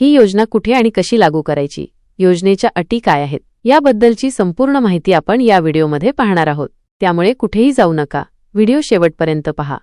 ही योजना कुठे आणि कशी लागू करायची? योजनेच्या अटी काय आहेत? याबद्दलची संपूर्ण माहिती आपण या व्हिडिओमध्ये पाहणार आहोत. त्यामुळे कुठेही जाऊ नका. व्हिडिओ शेवटपर्यंत पहा.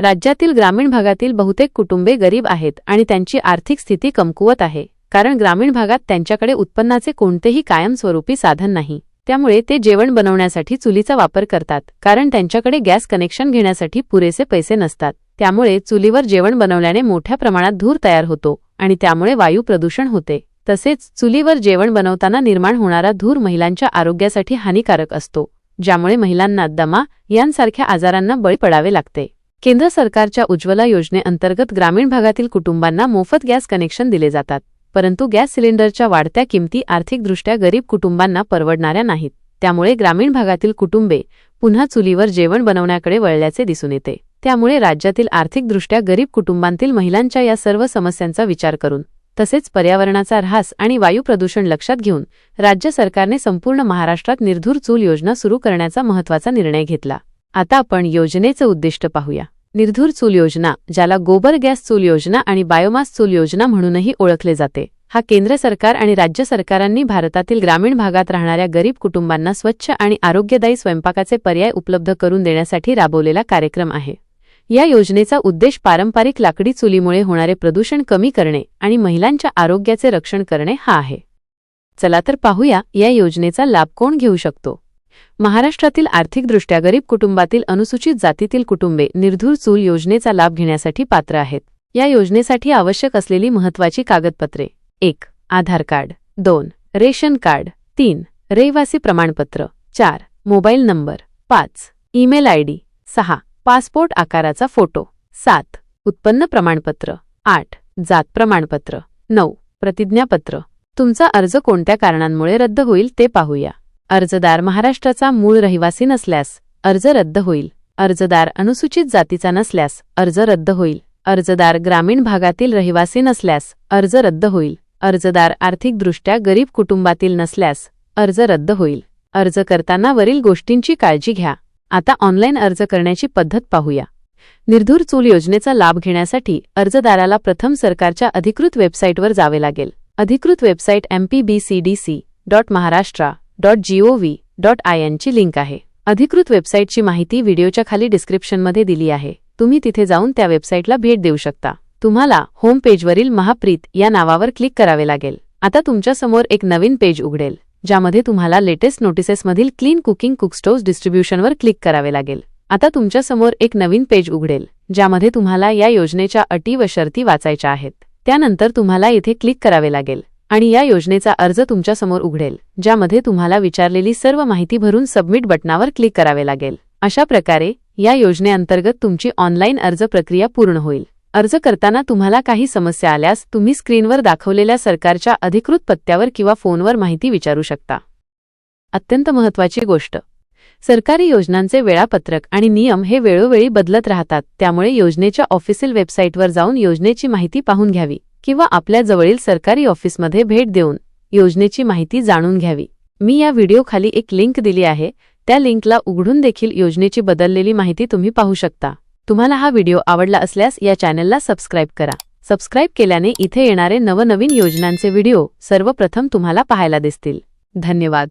राज्यातील ग्रामीण भागातील बहुतेक कुटुंबे गरीब आहेत आणि त्यांची आर्थिक स्थिती कमकुवत आहे कारण ग्रामीण भागात त्यांच्याकडे उत्पन्नाचे कोणतेही कायमस्वरूपी साधन नाही. त्यामुळे ते जेवण बनवण्यासाठी चुलीचा वापर करतात कारण त्यांच्याकडे गॅस कनेक्शन घेण्यासाठी पुरेसे पैसे नसतात. त्यामुळे चुलीवर जेवण बनवल्याने मोठ्या प्रमाणात धूर तयार होतो आणि त्यामुळे वायू प्रदूषण होते. तसेच चुलीवर जेवण बनवताना निर्माण होणारा धूर महिलांच्या आरोग्यासाठी हानिकारक असतो ज्यामुळे महिलांना दमा यांसारख्या आजारांना बळी पडावे लागते. केंद्र सरकारच्या उज्ज्वला योजनेअंतर्गत ग्रामीण भागातील कुटुंबांना मोफत गॅस कनेक्शन दिले जातात परंतु गॅस सिलेंडरच्या वाढत्या किमती आर्थिकदृष्ट्या गरीब कुटुंबांना परवडणाऱ्या नाहीत. त्यामुळे ग्रामीण भागातील कुटुंबे पुन्हा चुलीवर जेवण बनवण्याकडे वळल्याचे दिसून येते. त्यामुळे राज्यातील आर्थिकदृष्ट्या गरीब कुटुंबांतील महिलांच्या या सर्व समस्यांचा विचार करून तसेच पर्यावरणाचा ऱ्हास आणि वायू प्रदूषण लक्षात घेऊन राज्य सरकारने संपूर्ण महाराष्ट्रात निर्धूर चूल योजना सुरू करण्याचा महत्त्वाचा निर्णय घेतला. आता आपण योजनेचं उद्दिष्ट पाहूया. निर्धूर चूल योजना ज्याला गोबर गॅस चूल योजना आणि बायोमास चूल योजना म्हणूनही ओळखले जाते हा केंद्र सरकार आणि राज्य सरकारांनी भारतातील ग्रामीण भागात राहणाऱ्या गरीब कुटुंबांना स्वच्छ आणि आरोग्यदायी स्वयंपाकाचे पर्याय उपलब्ध करून देण्यासाठी राबवलेला कार्यक्रम आहे. या योजनेचा उद्देश पारंपरिक लाकडी चुलीमुळे होणारे प्रदूषण कमी करणे आणि महिलांच्या आरोग्याचे रक्षण करणे हा आहे. चला तर पाहूया या योजनेचा लाभ कोण घेऊ शकतो? महाराष्ट्रातील आर्थिकदृष्ट्या गरीब कुटुंबातील अनुसूचित जातीतील कुटुंबे निर्धूर चूल योजनेचा लाभ घेण्यासाठी पात्र आहेत. या योजनेसाठी आवश्यक असलेली महत्वाची कागदपत्रे एक आधार कार्ड दोन रेशन कार्ड तीन रहिवासी प्रमाणपत्र चार मोबाईल नंबर पाच ईमेल आयडी सहा पासपोर्ट आकाराचा फोटो. सात. उत्पन्न प्रमाणपत्र. आठ. जात प्रमाणपत्र. नऊ. प्रतिज्ञापत्र. तुमचा अर्ज कोणत्या कारणांमुळे रद्द होईल ते पाहूया. अर्जदार महाराष्ट्राचा मूळ रहिवासी नसल्यास अर्ज रद्द होईल. अर्जदार अनुसूचित जातीचा नसल्यास अर्ज रद्द होईल. अर्जदार ग्रामीण भागातील रहिवासी नसल्यास अर्ज रद्द होईल. अर्जदार आर्थिकदृष्ट्या गरीब कुटुंबातील नसल्यास अर्ज रद्द होईल. अर्ज करताना वरील गोष्टींची काळजी घ्या. आता ऑनलाईन अर्ज करण्याची पद्धत पाहूया. निर्धूर चूल योजनेचा लाभ घेण्यासाठी अर्जदाराला प्रथम सरकारच्या अधिकृत वेबसाईटवर जावे लागेल. अधिकृत website MPBCDC dot Maharashtra dot GOV dot I एनची link आहे. अधिकृत वेबसाईटची माहिती व्हिडिओच्या खाली डिस्क्रिप्शनमध्ये दिली आहे. तुम्ही तिथे जाऊन त्या वेबसाईटला भेट देऊ शकता. तुम्हाला होम पेजवरील महाप्रीत या नावावर क्लिक करावे लागेल. आता तुमच्यासमोर एक नवीन पेज उघडेल. ज्यामध्ये तुम्हाला लेटेस्ट नोटिसेसमधील क्लीन कुकिंग कुकस्टोव्स डिस्ट्रीब्युशनवर क्लिक करावे लागेल. आता तुमच्यासमोर एक नवीन पेज उघडेल ज्यामध्ये तुम्हाला या योजनेच्या अटी व शर्ती वाचायच्या आहेत. त्यानंतर तुम्हाला येथे क्लिक करावे लागेल आणि या योजनेचा अर्ज तुमच्यासमोर उघडेल ज्यामध्ये तुम्हाला विचारलेली सर्व माहिती भरून सबमिट बटनावर क्लिक करावे लागेल. अशा प्रकारे या योजनेअंतर्गत तुमची ऑनलाईन अर्ज प्रक्रिया पूर्ण होईल. अर्ज करताना तुम्हाला काही समस्या आल्यास तुम्ही स्क्रीनवर दाखवलेल्या सरकारच्या अधिकृत पत्त्यावर किंवा फोनवर माहिती विचारू शकता. अत्यंत महत्वाची गोष्ट. सरकारी योजनांचे वेळापत्रक आणि नियम हे वेळोवेळी बदलत राहतात त्यामुळे योजनेच्या ऑफिशियल वेबसाईटवर जाऊन योजनेची माहिती पाहून घ्यावी किंवा आपल्या जवळील सरकारी ऑफिसमध्ये भेट देऊन योजनेची माहिती जाणून घ्यावी. मी या व्हिडिओखाली एक लिंक दिली आहे त्या लिंकला उघडून देखील योजनेची बदललेली माहिती तुम्ही पाहू शकता. तुम्हाला हा व्हिडिओ आवडला असल्यास या चॅनलला सबस्क्राईब करा. सबस्क्राईब केल्याने इथे येणारे नवनवीन योजनांचे व्हिडिओ सर्वप्रथम तुम्हाला पाहायला दिसतील. धन्यवाद.